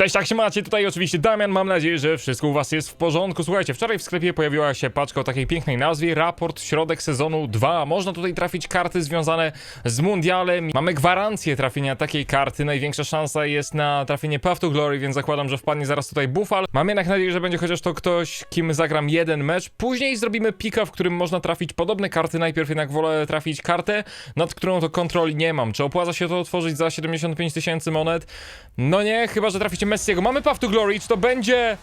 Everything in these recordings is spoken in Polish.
Cześć, jak się macie? Tutaj oczywiście Damian, mam nadzieję, że wszystko u was jest w porządku. Słuchajcie, wczoraj w sklepie pojawiła się paczka o takiej pięknej nazwie, raport środek sezonu 2. Można tutaj trafić karty związane z mundialem. Mamy gwarancję trafienia takiej karty, największa szansa jest na trafienie Path to Glory, więc zakładam, że wpadnie zaraz tutaj Buffal. Mam jednak nadzieję, że będzie chociaż to ktoś, kim zagram jeden mecz. Później zrobimy pika, w którym można trafić podobne karty. Najpierw jednak wolę trafić kartę, nad którą to kontroli nie mam. Czy opłaca się to otworzyć za 75 tysięcy monet? No nie, chyba, że traficie Messiego. Mamy Path to Glory, czy to będzie...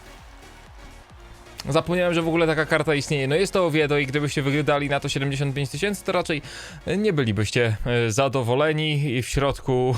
Zapomniałem, że w ogóle taka karta istnieje. No jest to Oviedo i gdybyście wydali na to 75 tysięcy, to raczej nie bylibyście e, zadowoleni i w środku...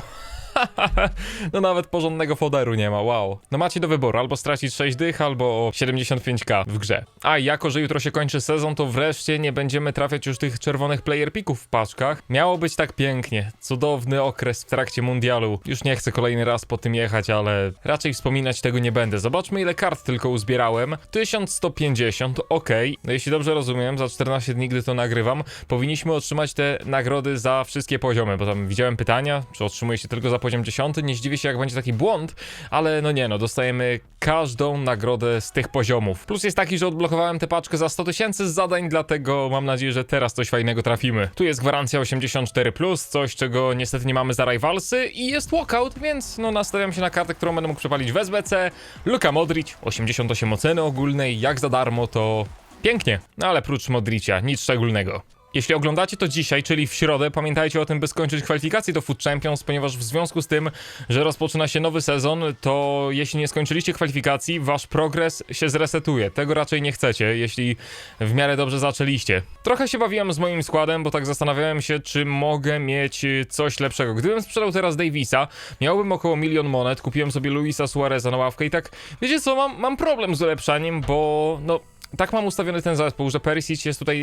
no nawet porządnego foderu nie ma, wow. No macie do wyboru, albo stracić 6 dych, albo 75k w grze. A jako, że jutro się kończy sezon, to wreszcie nie będziemy trafiać już tych czerwonych player pików w paczkach. Miało być tak pięknie, cudowny okres w trakcie mundialu. Już nie chcę kolejny raz po tym jechać, ale raczej wspominać tego nie będę. Zobaczmy ile kart tylko uzbierałem. 1150, ok. No jeśli dobrze rozumiem, za 14 dni, gdy to nagrywam, powinniśmy otrzymać te nagrody za wszystkie poziomy, bo tam widziałem pytania, czy otrzymuje się tylko za poziom 10. Nie zdziwię się, jak będzie taki błąd, ale no nie no, dostajemy każdą nagrodę z tych poziomów. Plus jest taki, że odblokowałem tę paczkę za 100 tysięcy zadań, dlatego mam nadzieję, że teraz coś fajnego trafimy. Tu jest gwarancja 84+, coś czego niestety nie mamy za Rivalsy i jest walkout, więc no nastawiam się na kartę, którą będę mógł przepalić w SBC. Luka Modric, 88 oceny ogólnej, jak za darmo to pięknie, no ale prócz Modricia, nic szczególnego. Jeśli oglądacie to dzisiaj, czyli w środę, pamiętajcie o tym, by skończyć kwalifikacje do Food Champions, ponieważ w związku z tym, że rozpoczyna się nowy sezon, to jeśli nie skończyliście kwalifikacji, wasz progres się zresetuje. Tego raczej nie chcecie, jeśli w miarę dobrze zaczęliście. Trochę się bawiłem z moim składem, bo tak zastanawiałem się, czy mogę mieć coś lepszego. Gdybym sprzedał teraz Davisa, miałbym około milion monet, kupiłem sobie Luisa Suareza na ławkę i tak, wiecie co, mam, mam problem z ulepszaniem, bo no tak mam ustawiony ten zespół, że Perisic jest tutaj,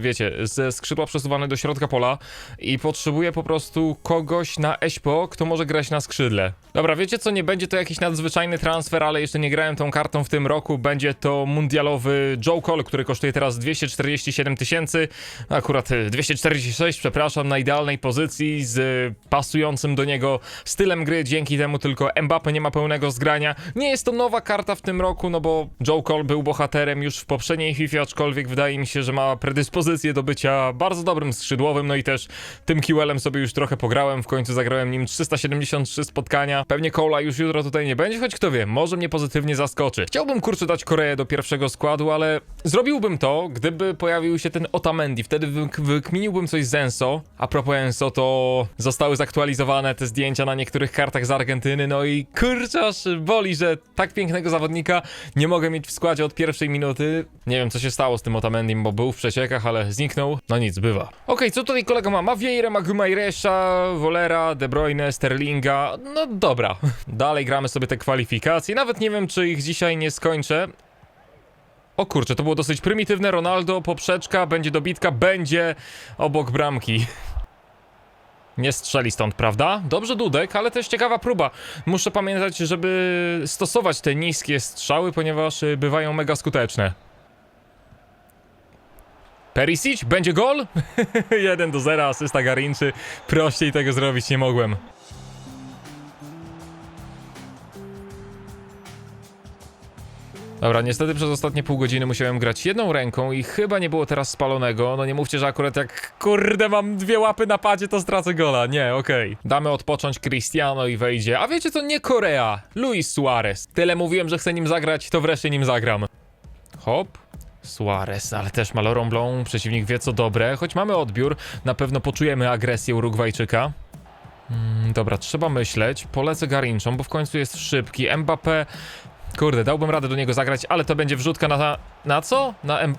wiecie, ze skrzydła przesuwany do środka pola i potrzebuję po prostu kogoś na Eśpo, kto może grać na skrzydle. Dobra, wiecie co, nie będzie to jakiś nadzwyczajny transfer, ale jeszcze nie grałem tą kartą w tym roku. Będzie to mundialowy Joe Cole, który kosztuje teraz 247 tysięcy, akurat y, 246, przepraszam, na idealnej pozycji z pasującym do niego stylem gry, dzięki temu tylko Mbappe nie ma pełnego zgrania. Nie jest to nowa karta w tym roku, no bo Joe Cole był bohaterem już w poprzedniej FIFA, aczkolwiek wydaje mi się, że ma predyspozycję do bycia bardzo dobrym skrzydłowym, no i też tym QL-em sobie już trochę pograłem, w końcu zagrałem nim 373 spotkania. Pewnie Cole'a już jutro tutaj nie będzie, choć kto wie, może mnie pozytywnie zaskoczy. Chciałbym kurczę dać Koreę do pierwszego składu, ale zrobiłbym to, gdyby pojawił się ten Otamendi, wtedy wyk wykminiłbym coś z Enso. A propos Enso, to zostały zaktualizowane te zdjęcia na niektórych kartach z Argentyny, no i kurczę, boli, że tak pięknego zawodnika nie mogę mieć w składzie od pierwszej minuty. Nie wiem, co się stało z tym Otamendim, bo był w przeciekach, ale zniknął. No nic, bywa. Okej, co tutaj kolega ma? Ma Vieira, ma Gumairesza, Wolera, De Bruyne, Sterlinga. No dobra. Dalej gramy sobie te kwalifikacje. Nawet nie wiem, czy ich dzisiaj nie skończę. O kurczę, to było dosyć prymitywne. Ronaldo, poprzeczka, będzie dobitka, będzie obok bramki. Nie strzeli stąd, prawda? Dobrze Dudek, ale też ciekawa próba. Muszę pamiętać, żeby stosować te niskie strzały, ponieważ y, bywają mega skuteczne. Perisic, będzie gol? 1 do 0, asysta Garinczy. Prościej tego zrobić nie mogłem. Dobra, niestety przez ostatnie pół godziny musiałem grać jedną ręką i chyba nie było teraz spalonego. No nie mówcie, że akurat jak kurde mam dwie łapy na padzie, to stracę gola. Nie, okej. Damy odpocząć Cristiano i wejdzie. A wiecie co, nie Korea, Luis Suarez. Tyle mówiłem, że chcę nim zagrać, to wreszcie nim zagram. Hop. Suarez, ale też ma Laurent Blanc, przeciwnik wie co dobre, choć mamy odbiór, na pewno poczujemy agresję Urugwajczyka. Mm, dobra, trzeba myśleć, polecę Garinczą, bo w końcu jest szybki, Mbappé, kurde, dałbym radę do niego zagrać, ale to będzie wrzutka na, na co? Na M...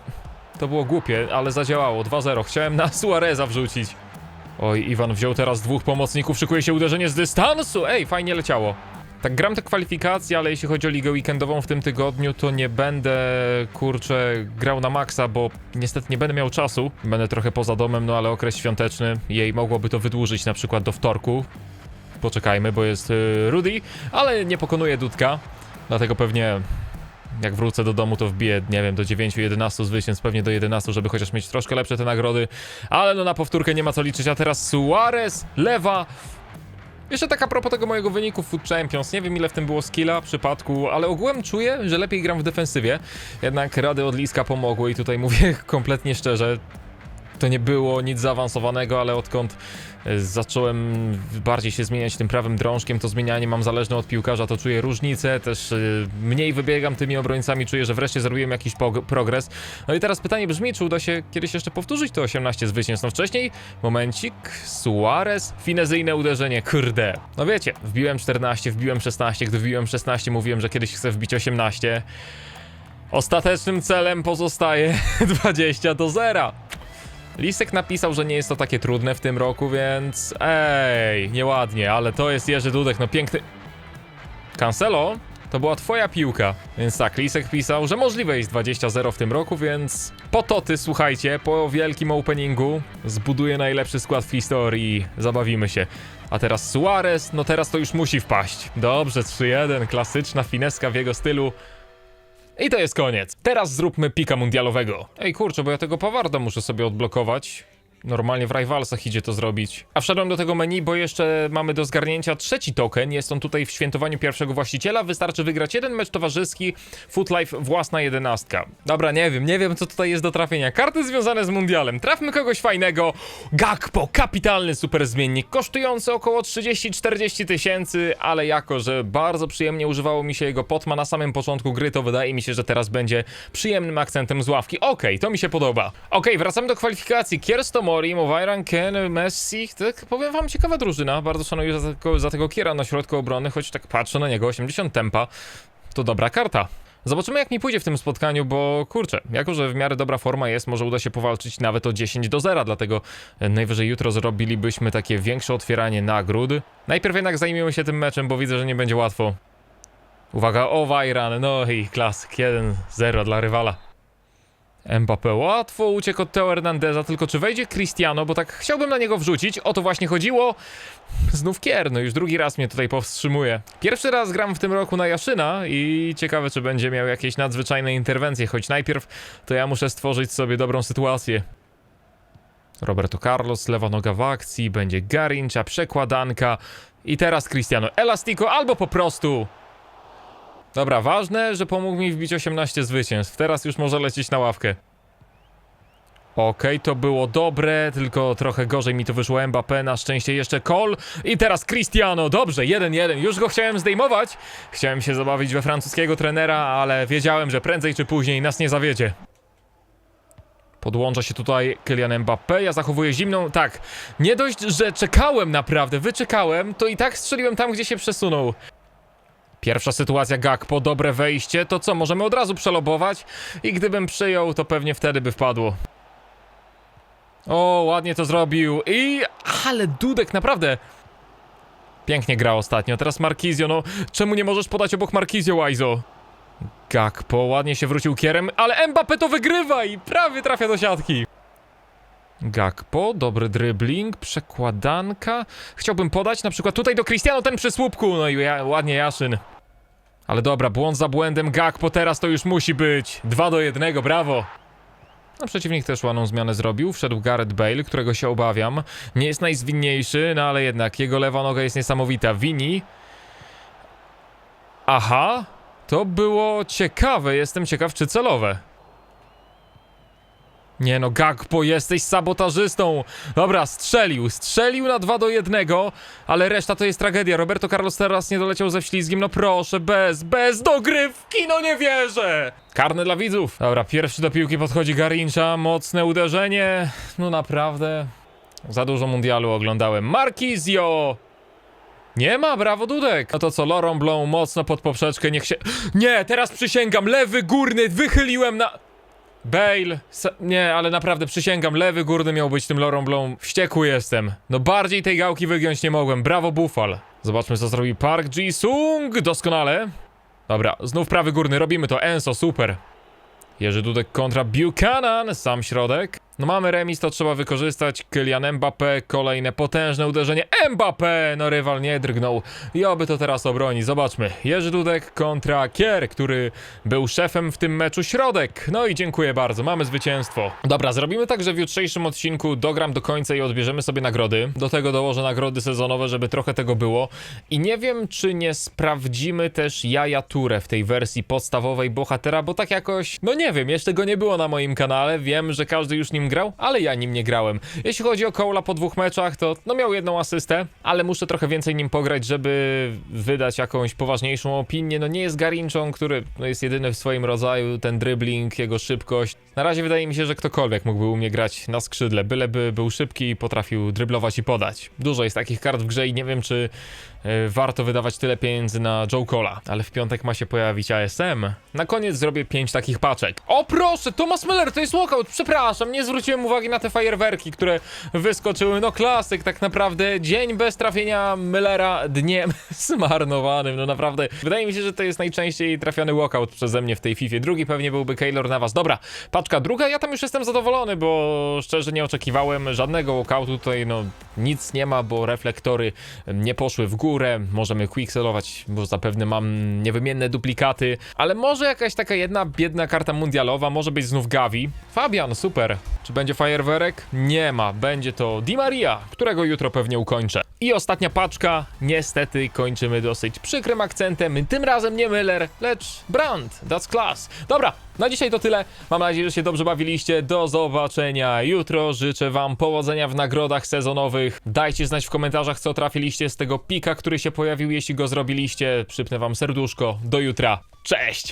To było głupie, ale zadziałało, 2-0, chciałem na Suareza wrzucić. Oj, Iwan wziął teraz dwóch pomocników, szykuje się uderzenie z dystansu, ej, fajnie leciało. Tak, gram te kwalifikacje, ale jeśli chodzi o ligę weekendową w tym tygodniu, to nie będę, kurczę, grał na maksa, bo niestety nie będę miał czasu. Będę trochę poza domem, no ale okres świąteczny, jej mogłoby to wydłużyć na przykład do wtorku. Poczekajmy, bo jest y, Rudy, ale nie pokonuje Dudka, dlatego pewnie jak wrócę do domu, to wbiję, nie wiem, do 9-11 zwycięstw, pewnie do 11, żeby chociaż mieć troszkę lepsze te nagrody, ale no na powtórkę nie ma co liczyć, a teraz Suarez, lewa, Jeszcze tak a propos tego mojego wyniku w Food Champions, nie wiem ile w tym było skilla przypadku, ale ogółem czuję, że lepiej gram w defensywie, jednak rady od Liska pomogły i tutaj mówię kompletnie szczerze, to nie było nic zaawansowanego, ale odkąd e, zacząłem bardziej się zmieniać tym prawym drążkiem, to zmienianie mam zależne od piłkarza, to czuję różnicę, też e, mniej wybiegam tymi obrońcami, czuję, że wreszcie zrobiłem jakiś progres. No i teraz pytanie brzmi, czy uda się kiedyś jeszcze powtórzyć to 18 zwycięstw? No wcześniej, momencik, Suarez, finezyjne uderzenie, kurde. No wiecie, wbiłem 14, wbiłem 16, gdy wbiłem 16 mówiłem, że kiedyś chcę wbić 18. Ostatecznym celem pozostaje 20 do 0. Lisek napisał, że nie jest to takie trudne w tym roku, więc ej, nieładnie, ale to jest Jerzy Dudek, no piękny... Cancelo? To była twoja piłka. Więc tak, Lisek pisał, że możliwe jest 20-0 w tym roku, więc po to ty, słuchajcie, po wielkim openingu zbuduję najlepszy skład w historii, zabawimy się. A teraz Suarez, no teraz to już musi wpaść. Dobrze, 3-1, klasyczna fineska w jego stylu. I to jest koniec. Teraz zróbmy pika mundialowego. Ej kurczę, bo ja tego Pawarda muszę sobie odblokować. Normalnie w Rivalsach idzie to zrobić. A wszedłem do tego menu, bo jeszcze mamy do zgarnięcia trzeci token. Jest on tutaj w świętowaniu pierwszego właściciela. Wystarczy wygrać jeden mecz towarzyski. Footlife własna jedenastka. Dobra, nie wiem, nie wiem co tutaj jest do trafienia. Karty związane z mundialem. Trafmy kogoś fajnego. Gakpo, kapitalny super zmiennik, kosztujący około 30-40 tysięcy, ale jako, że bardzo przyjemnie używało mi się jego potma na samym początku gry, to wydaje mi się, że teraz będzie przyjemnym akcentem z ławki. Okej, to mi się podoba. Okej, wracamy do kwalifikacji. Kiersto Mori, Mowajran, Ken, Messi. Tak, powiem wam, ciekawa drużyna. Bardzo szanuję za tego, za tego Kiera na środku obrony, choć tak patrzę na niego, 80 tempa. To dobra karta. Zobaczymy jak mi pójdzie w tym spotkaniu, bo kurczę, jako że w miarę dobra forma jest, może uda się powalczyć nawet o 10 do 0, dlatego najwyżej jutro zrobilibyśmy takie większe otwieranie nagród. Najpierw jednak zajmiemy się tym meczem, bo widzę, że nie będzie łatwo. Uwaga, o Wajran, no i klasyk, 1-0 dla rywala. Mbappé łatwo uciekł od Teo Hernandeza, tylko czy wejdzie Cristiano, bo tak chciałbym na niego wrzucić, o to właśnie chodziło. Znów Kier, no już drugi raz mnie tutaj powstrzymuje. Pierwszy raz gram w tym roku na Jaszyna i ciekawe, czy będzie miał jakieś nadzwyczajne interwencje, choć najpierw to ja muszę stworzyć sobie dobrą sytuację. Roberto Carlos, lewa noga w akcji, będzie Garincha, przekładanka i teraz Cristiano Elastico albo po prostu... Dobra, ważne, że pomógł mi wbić 18 zwycięstw. Teraz już może lecieć na ławkę. Okej, to było dobre, tylko trochę gorzej mi to wyszło Mbappé, na szczęście jeszcze Cole i teraz Cristiano, dobrze, 1-1, już go chciałem zdejmować, chciałem się zabawić we francuskiego trenera, ale wiedziałem, że prędzej czy później nas nie zawiedzie. Podłącza się tutaj Kylian Mbappé, ja zachowuję zimną, tak, nie dość, że czekałem naprawdę, wyczekałem, to i tak strzeliłem tam, gdzie się przesunął. Pierwsza sytuacja Gakpo, dobre wejście, to co, możemy od razu przelobować i gdybym przyjął, to pewnie wtedy by wpadło. O, ładnie to zrobił i... Ale Dudek, naprawdę... Pięknie gra ostatnio, teraz Markizio, no czemu nie możesz podać obok Markizio, Łajzo? Gakpo ładnie się wrócił kierem, ale Mbappé to wygrywa i prawie trafia do siatki. Gakpo, dobry dribbling, przekładanka. Chciałbym podać na przykład tutaj do Cristiano ten przy słupku, no i ładnie Jaszyn. Ale dobra, błąd za błędem, Gakpo teraz to już musi być. 2 do 1, brawo. No przeciwnik też ładną zmianę zrobił, wszedł Gareth Bale, którego się obawiam. Nie jest najzwinniejszy, no ale jednak jego lewa noga jest niesamowita. Vini. Aha, to było ciekawe, jestem ciekaw czy celowe. Nie no, Gakpo, jesteś sabotażystą. Dobra, strzelił, strzelił na 2 do 1, ale reszta to jest tragedia. Roberto Carlos teraz nie doleciał ze ślizgiem. No proszę, bez, bez dogrywki, no nie wierzę. Karny dla widzów. Dobra, pierwszy do piłki podchodzi Garincha, mocne uderzenie. No naprawdę, za dużo mundialu oglądałem. Markizio! Nie ma, brawo Dudek. No to co, Laurent Blanc mocno pod poprzeczkę, niech się... Nie, teraz przysięgam, lewy górny, wychyliłem na... Bale, nie, ale naprawdę przysięgam, lewy górny miał być tym Laurent Blanc. Wściekły jestem. No bardziej tej gałki wygiąć nie mogłem. Brawo Buffal. Zobaczmy co zrobi Park Ji-sung. Doskonale. Dobra, znów prawy górny, robimy to. Enso, super. Jerzy Dudek kontra Buchanan, sam środek. No mamy remis, to trzeba wykorzystać. Kylian Mbappé, kolejne potężne uderzenie. Mbappé! No rywal nie drgnął. I oby to teraz obroni. Zobaczmy. Jerzy Dudek kontra Kier, który był szefem w tym meczu środek. No i dziękuję bardzo, mamy zwycięstwo. Dobra, zrobimy tak, że w jutrzejszym odcinku dogram do końca i odbierzemy sobie nagrody. Do tego dołożę nagrody sezonowe, żeby trochę tego było. I nie wiem, czy nie sprawdzimy też Jaja Ture w tej wersji podstawowej bohatera, bo tak jakoś, no nie wiem, jeszcze go nie było na moim kanale. Wiem, że każdy już nim grał, ale ja nim nie grałem. Jeśli chodzi o Cola po dwóch meczach, to no miał jedną asystę, ale muszę trochę więcej nim pograć, żeby wydać jakąś poważniejszą opinię. No nie jest Garinczą, który no, jest jedyny w swoim rodzaju, ten dribbling, jego szybkość. Na razie wydaje mi się, że ktokolwiek mógłby u mnie grać na skrzydle, byleby był szybki i potrafił dryblować i podać. Dużo jest takich kart w grze i nie wiem, czy warto wydawać tyle pieniędzy na Joe Cola, ale w piątek ma się pojawić ASM. Na koniec zrobię pięć takich paczek. O proszę, Thomas Müller, to jest walkout, przepraszam, nie zwróciłem uwagi na te fajerwerki, które wyskoczyły. No klasyk, tak naprawdę dzień bez trafienia Müllera dniem zmarnowanym, no naprawdę. Wydaje mi się, że to jest najczęściej trafiony walkout przeze mnie w tej FIFA. Drugi pewnie byłby Keylor na was. Dobra, paczka druga, ja tam już jestem zadowolony, bo szczerze nie oczekiwałem żadnego walkoutu tutaj, no nic nie ma, bo reflektory nie poszły w górę, możemy quickselować, bo zapewne mam niewymienne duplikaty, ale może jakaś taka jedna biedna karta mundialowa, może być znów Gavi. Fabian, super. Czy będzie fajerwerek? Nie ma, będzie to Di Maria, którego jutro pewnie ukończę. I ostatnia paczka, niestety kończymy dosyć przykrym akcentem, tym razem nie Müller, lecz Brandt, that's class. Dobra, na dzisiaj to tyle, mam nadzieję, że się dobrze bawiliście, do zobaczenia jutro, życzę wam powodzenia w nagrodach sezonowych, dajcie znać w komentarzach, co trafiliście z tego pika, który się pojawił, jeśli go zrobiliście, przypnę wam serduszko, do jutra, cześć!